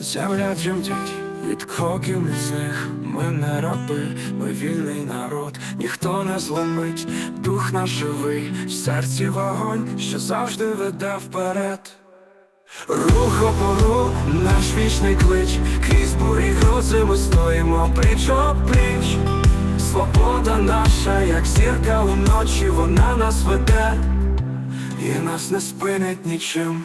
Земля тремтить від кроків міцних Ми не раби, ми вільний народ, ніхто не зломить, дух наш живий, в серці вогонь, що завжди веде вперед. Рух опору, наш вічний клич, крізь бурі грози ми стоїмо пліч пліч. Свобода наша, як зірка уночі, вона нас веде, і нас не спинить нічим.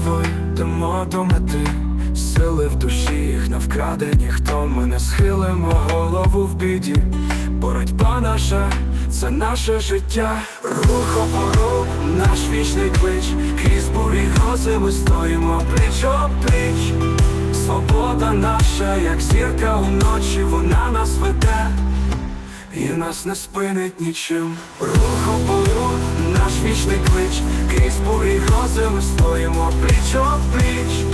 Темряву йдемо до мети. Сили в душі їх не вкраде ніхто. Ми не схилимо голову в біді. Боротьба наша, це наше життя. Рух опору, наш вічний клич. Крізь бурі грози ми стоїмо пліч пліч. Свобода наша, як зірка уночі, вона нас веде. І нас не спинить нічим. Рух опору, наш вічний клич. Крізь бурі грози ми стоїмо пліч пліч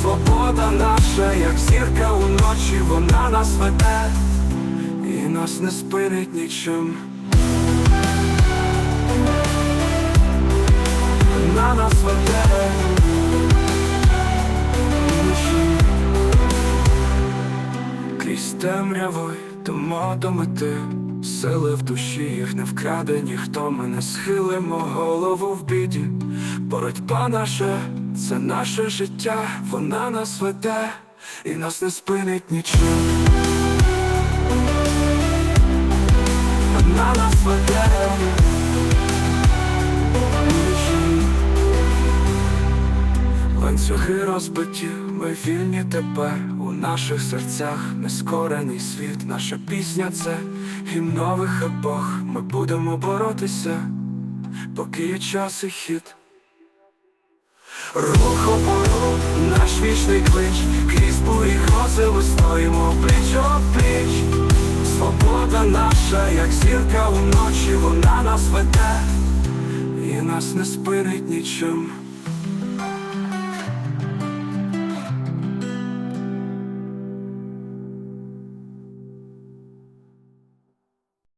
Свобода наша, як зірка уночі, вона нас веде І нас не спинить нічим. Вона нас веде. Крізь темряву йдемо до мети Сили в душі їх не вкраде ніхто Ми не схилимо голову в біді. Боротьба наша, це наше життя Вона нас веде і нас не спинить нічим. Вона нас веде. Ланцюги розбиті, ми вільні тепер наших серцях нескорений світ, наша пісня це гімн нових епох. Ми будемо боротися, поки є час і хід. Рух опору, наш вічний клич, крізь бурі грози ми стоїмо пліч пліч. Свобода наша, як зірка уночі, вона нас веде, і нас не спинить нічим.